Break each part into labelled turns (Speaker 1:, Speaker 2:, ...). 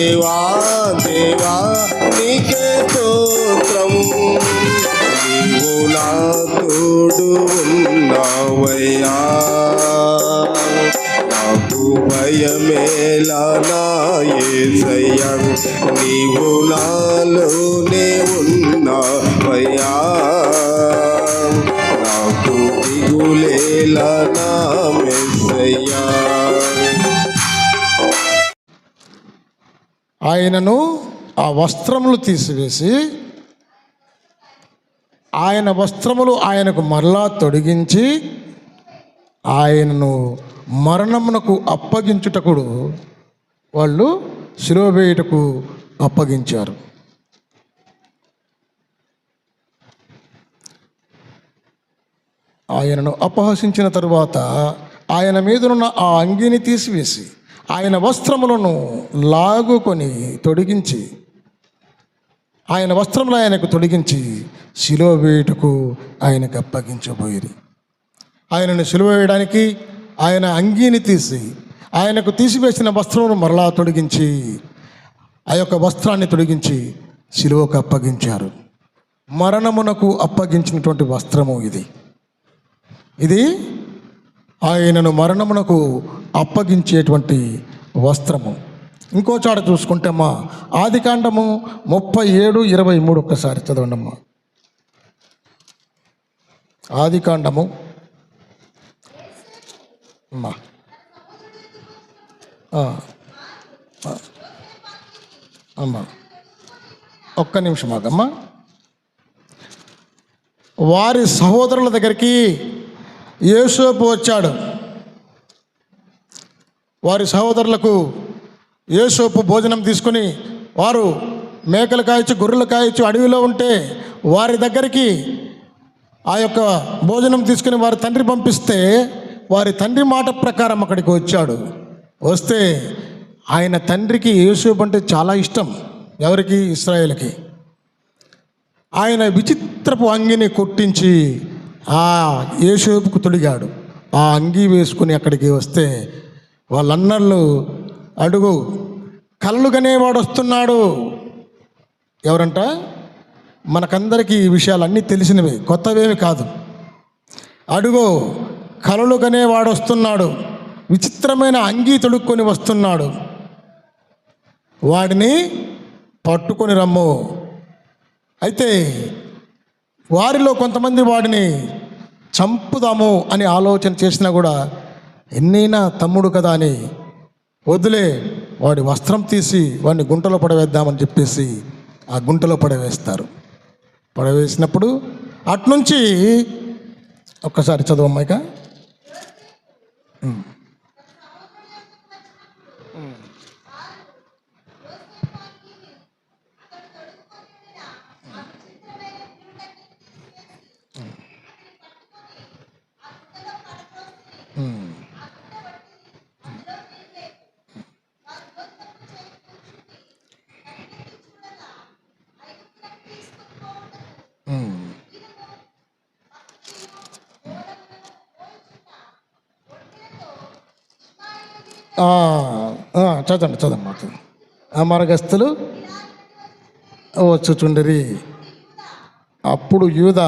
Speaker 1: దేవా దేవా నీకే స్తోత్రం. నీవు నా తోడు ఉన్నావయ్యా. నాకు భయమేలా నా యేసయ్యా నీవు నాలోనే ఉన్నావయ్యా. నాకు దిగులేలా నా మెస్సయ్యా
Speaker 2: ఆయనను ఆ వస్త్రములు తీసివేసి ఆయన వస్త్రములు ఆయనకు మరలా తొడిగించి ఆయనను మరణమునకు అప్పగించుటకుడు వాళ్ళు శిరోవేయుటకు అప్పగించారు. ఆయనను అపహసించిన తరువాత ఆయన మీదనున్న ఆ అంగీని తీసివేసి ఆయన వస్త్రములను లాగుకొని తొడిగించి ఆయన వస్త్రములు ఆయనకు తొడిగించి శిలువ వేయుటకు ఆయనకు అప్పగించబోయేది. ఆయనను శిలువ వేయడానికి ఆయన అంగీని తీసి ఆయనకు తీసివేసిన వస్త్రమును మరలా తొడిగించి ఆ యొక్క వస్త్రాన్ని తొడిగించి శిలువకు అప్పగించారు. మరణమునకు అప్పగించినటువంటి వస్త్రము ఇది. ఇది ఆయనను మరణమునకు అప్పగించేటువంటి వస్త్రము. ఇంకో చాట చూసుకుంటే అమ్మా ఆది కాండము ముప్పై ఏడు ఇరవై మూడు ఒక్కసారి చదవండి అమ్మా ఆది కాండము అమ్మా. అమ్మా. ఒక్క నిమిషం ఆగమ్మా. వారి సహోదరుల దగ్గరికి యేసోపు వచ్చాడు. వారి సహోదరులకు యేసోపు భోజనం తీసుకుని వారు మేకలు కాయచ్చు గొర్రెలు కాయచ్చు అడవిలో ఉంటే వారి దగ్గరికి ఆ యొక్క భోజనం తీసుకుని వారి తండ్రి పంపిస్తే వారి తండ్రి మాట ప్రకారం అక్కడికి వచ్చాడు. వస్తే ఆయన తండ్రికి యేసూపు అంటే చాలా ఇష్టం. ఎవరికి? ఇస్రాయేల్కి. ఆయన విచిత్రపు అంగిని కొట్టించి ఆ యేసోపుకు తొడిగాడు. ఆ అంగీ వేసుకుని అక్కడికి వస్తే వాళ్ళన్నర్లు అడుగు కళ్ళు కనేవాడు వస్తున్నాడు ఎవరంట? మనకందరికీ ఈ విషయాలన్నీ తెలిసినవి కొత్తవేమి కాదు. అడుగు కలలుగానే కనేవాడు వస్తున్నాడు విచిత్రమైన అంగీ తొడుక్కొని వస్తున్నాడు. వాడిని పట్టుకొని రమ్ము. అయితే వారిలో కొంతమంది వాడిని చంపుదాము అని ఆలోచన చేసినా కూడా ఎన్నైనా తమ్ముడు కదా అని వదిలే వాడి వస్త్రం తీసి వాడిని గుంటలో పడవేద్దామని చెప్పేసి ఆ గుంటలో పడవేస్తారు. పడవేసినప్పుడు అట్నుంచి ఒక్కసారి చదవమ్మాయిక చదవండి చదవండి మాకు. ఆ మరగస్తులు వచ్చుచుండిరి. అప్పుడు యూద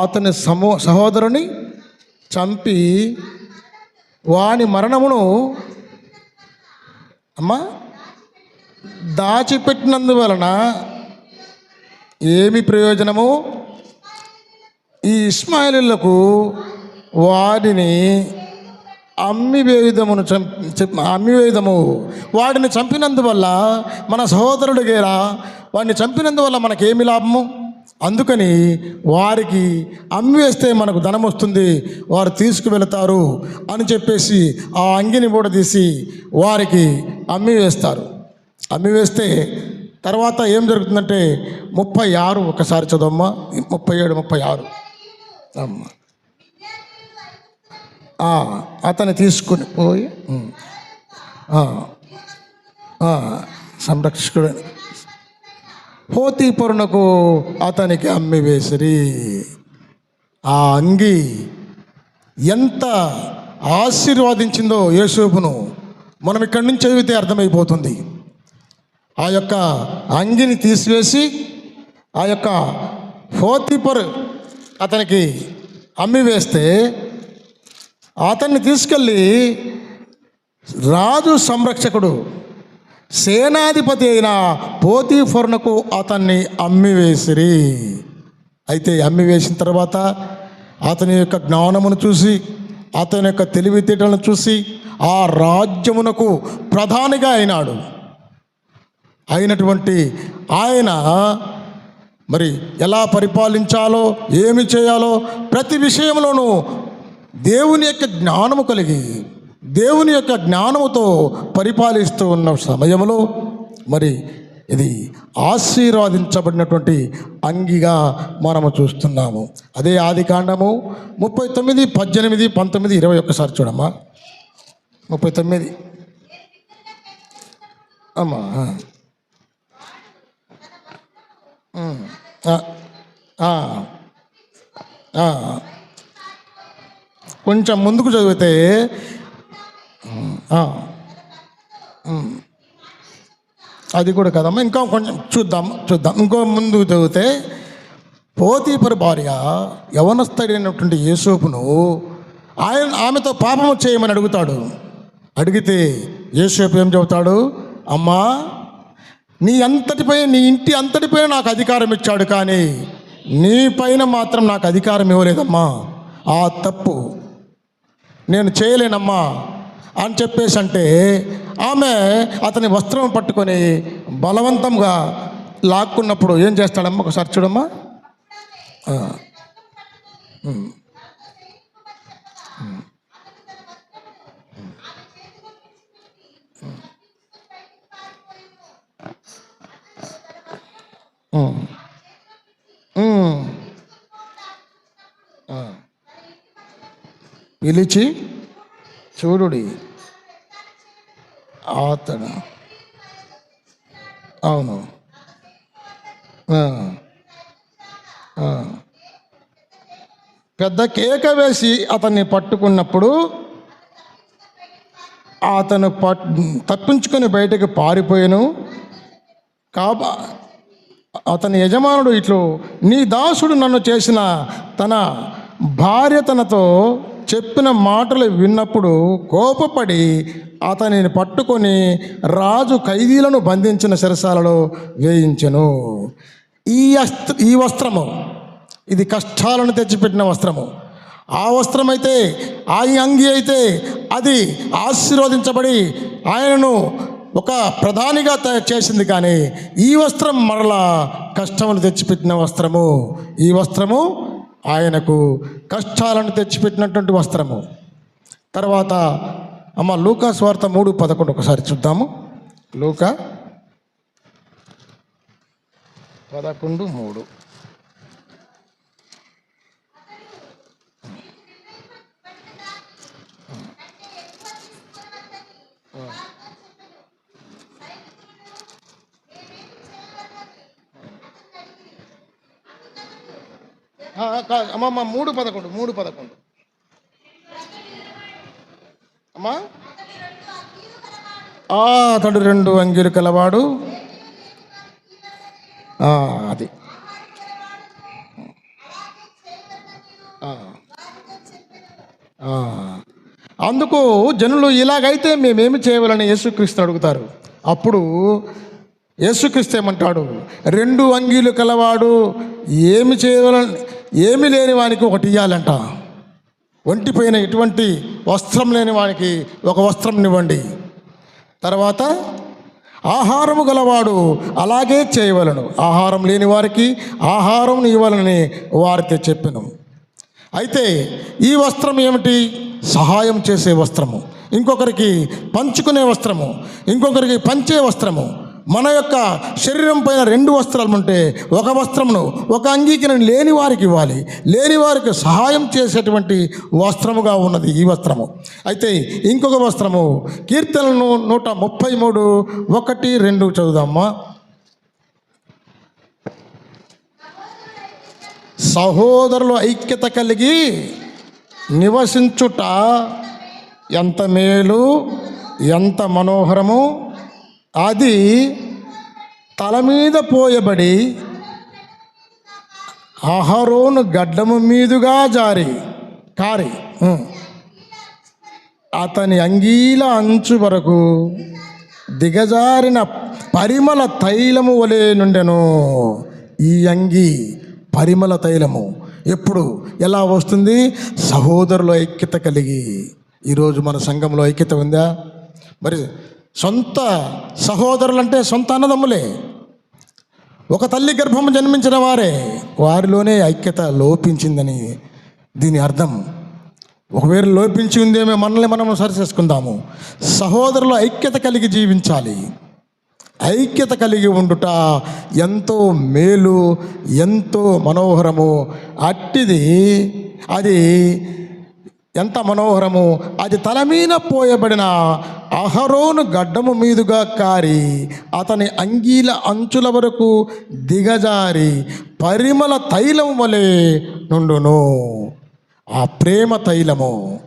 Speaker 2: అతని సమో సహోదరుని చంపి వాని మరణమును అమ్మా దాచిపెట్టినందువలన ఏమి ప్రయోజనము? ఈ ఇస్మాయిలులకు వాడిని అమ్మివేయుధమును చంపి అమ్మివేయుధము వాడిని చంపినందువల్ల మన సహోదరుడు గేరా వాడిని చంపినందువల్ల మనకేమి లాభము? అందుకని వారికి అమ్మివేస్తే మనకు ధనం వస్తుంది వారు తీసుకువెళతారు అని చెప్పేసి ఆ అంగిని కూడా తీసి వారికి అమ్మివేస్తారు అమ్మివేస్తే తర్వాత ఏం జరుగుతుందంటే ముప్పై ఆరు ఒకసారి చదవమ్మా. ముప్పై ఏడు ముప్పై ఆరు. అమ్మా. అతను అతన్ని తీసుకుని పోయి సంరక్షకుడు. పోతీపురునకు అతనికి అమ్మి వేసిరి. ఆ అంగి ఎంత ఆశీర్వాదించిందో యేసూపును మనం ఇక్కడి నుంచి చదివితే అర్థమైపోతుంది. ఆ యొక్క అంగిని తీసివేసి ఆ యొక్క ఫోతిపర్ అతనికి అమ్మివేస్తే అతన్ని తీసుకెళ్ళి రాజు సంరక్షకుడు సేనాధిపతి అయిన పోతీఫర్నకు అతన్ని అమ్మివేసిరి. అయితే అమ్మివేసిన తర్వాత అతని యొక్క జ్ఞానమును చూసి అతని యొక్క తెలివితేటలను చూసి ఆ రాజ్యమునకు ప్రధానిగా అయినాడు. అయినటువంటి ఆయన మరి ఎలా పరిపాలించాలో ఏమి చేయాలో ప్రతి విషయంలోనూ దేవుని యొక్క జ్ఞానము కలిగి దేవుని యొక్క జ్ఞానముతో పరిపాలిస్తూ ఉన్న సమయంలో మరి ఇది ఆశీర్వాదించబడినటువంటి అంగిగా మనము చూస్తున్నాము. అదే ఆది కాండము ముప్పై తొమ్మిది పద్దెనిమిది పంతొమ్మిది ఇరవై ఒక్కసారి చూడమ్మా. ముప్పై తొమ్మిది. అమ్మా ఆ, ఆ, ఆ. కొంచెం ముందుకు చదివితే అది కూడా కదమ్మా. ఇంకా కొంచెం చూద్దాం చూద్దాం. ఇంకో ముందుకు చదివితే పోతీపరి భార్య యవనస్థుడైనటువంటి యేసోపును ఆయన ఆమెతో పాపము చేయమని అడుగుతాడు. అడిగితే యేసోపు ఏం చెబుతాడు? అమ్మా నీ అంతటిపై నీ ఇంటి అంతటిపై నాకు అధికారం ఇచ్చాడు కానీ నీ పైన మాత్రం నాకు అధికారం ఇవ్వలేదమ్మా. ఆ తప్పు నేను చేయలేనమ్మా అని చెప్పేసి అంటే ఆమె అతని వస్త్రం పట్టుకొని బలవంతంగా లాక్కున్నప్పుడు ఏం చేస్తాడమ్మా? ఒకసారి చూడమ్మా. Mm. పిలిచి చూడుడి. అతను అవును. పెద్ద కేక వేసి అతన్ని పట్టుకున్నప్పుడు అతను పట్ తప్పించుకొని బయటకు పారిపోయాను. కాబా అతని యజమానుడు ఇట్లు నీ దాసుడు నన్ను చేసిన తన భార్య తనతో చెప్పిన మాటలు విన్నప్పుడు కోపపడి అతనిని పట్టుకొని రాజు ఖైదీలను బంధించిన శిరసాలలో వేయించెను. ఈ అస్త్ర ఈ వస్త్రము ఇది కష్టాలను తెచ్చిపెట్టిన వస్త్రము. ఆ వస్త్రం అయితే ఆ అంగి అయితే అది ఆశీర్వదించబడి ఆయనను ఒక ప్రధానిగా తయారు చేసింది కానీ ఈ వస్త్రం మరలా కష్టములు తెచ్చిపెట్టిన వస్త్రము. ఈ వస్త్రము ఆయనకు కష్టాలను తెచ్చిపెట్టినటువంటి వస్త్రము. తర్వాత అమ్మ లూకా స్వార్థ మూడు పదకొండు ఒకసారి చూద్దాము. లూకా పదకొండు మూడు. కాదు అమ్మమ్మ మూడు పదకొండు మూడు పదకొండు. అమ్మా? ఆ, అతడు రెండు అంగీలు కలవాడు. అది. అందుకు జనులు ఇలాగైతే మేమేమి చేయవాలని యేసుక్రీస్తు అడుగుతారు. అప్పుడు యేసుక్రీస్తు ఏమంటాడు? రెండు అంగీలు కలవాడు ఏమి చేయవలని ఏమి లేని వానికి ఒకటి ఇవ్వాలంట ఒంటిపైన ఎటువంటి వస్త్రం లేని వానికి ఒక వస్త్రం ఇవ్వండి. తర్వాత ఆహారము గలవాడు అలాగే చేయవలను. ఆహారం లేని వారికి ఆహారం ఇవ్వాలని వారితో చెప్పాను. అయితే ఈ వస్త్రం ఏమిటి? సహాయం చేసే వస్త్రము. ఇంకొకరికి పంచుకునే వస్త్రము. ఇంకొకరికి పంచే వస్త్రము. మన యొక్క శరీరం పైన రెండు వస్త్రాలు ఉంటే ఒక వస్త్రమును ఒక అంగీకరణ లేని వారికి ఇవ్వాలి. లేని వారికి సహాయం చేసేటువంటి వస్త్రముగా ఉన్నది ఈ వస్త్రము. అయితే ఇంకొక వస్త్రము కీర్తనను నూట ముప్పై మూడు ఒకటి రెండు చదువుదామా? సహోదరులు ఐక్యత కలిగి నివసించుట ఎంత మేలు ఎంత మనోహరము అది తల మీద పోయబడి అహరోను గడ్డము మీదుగా జారి కారి అతని అంగీల అంచు వరకు దిగజారిన పరిమళ తైలము వలె నుండెను. ఈ అంగి పరిమళ తైలము. ఎప్పుడు? ఎలా వస్తుంది? సహోదరుల ఐక్యత కలిగి. ఈరోజు మన సంఘంలో ఐక్యత ఉందా? మరి సొంత సహోదరులు అంటే సొంత అన్నదమ్ములే. ఒక తల్లి గర్భము జన్మించిన వారే వారిలోనే ఐక్యత లోపించిందని దీని అర్థం. ఒకవేళ లోపించి ఉందేమో మనల్ని మనం సరిచేసుకుందాము. సహోదరులు ఐక్యత కలిగి జీవించాలి. ఐక్యత కలిగి ఉండుట ఎంతో మేలు ఎంతో మనోహరము. అట్టిది అది ఎంత మనోహరము. అది తలమీన పోయబడిన అహరోను గడ్డము మీదుగా కారి అతని అంగీల అంచుల వరకు దిగజారి పరిమళ తైలం వలె నుండును. ఆ ప్రేమ తైలము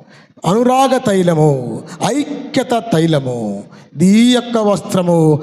Speaker 2: అనురాగ తైలము ఐక్యత తైలము ఈ యొక్క వస్త్రము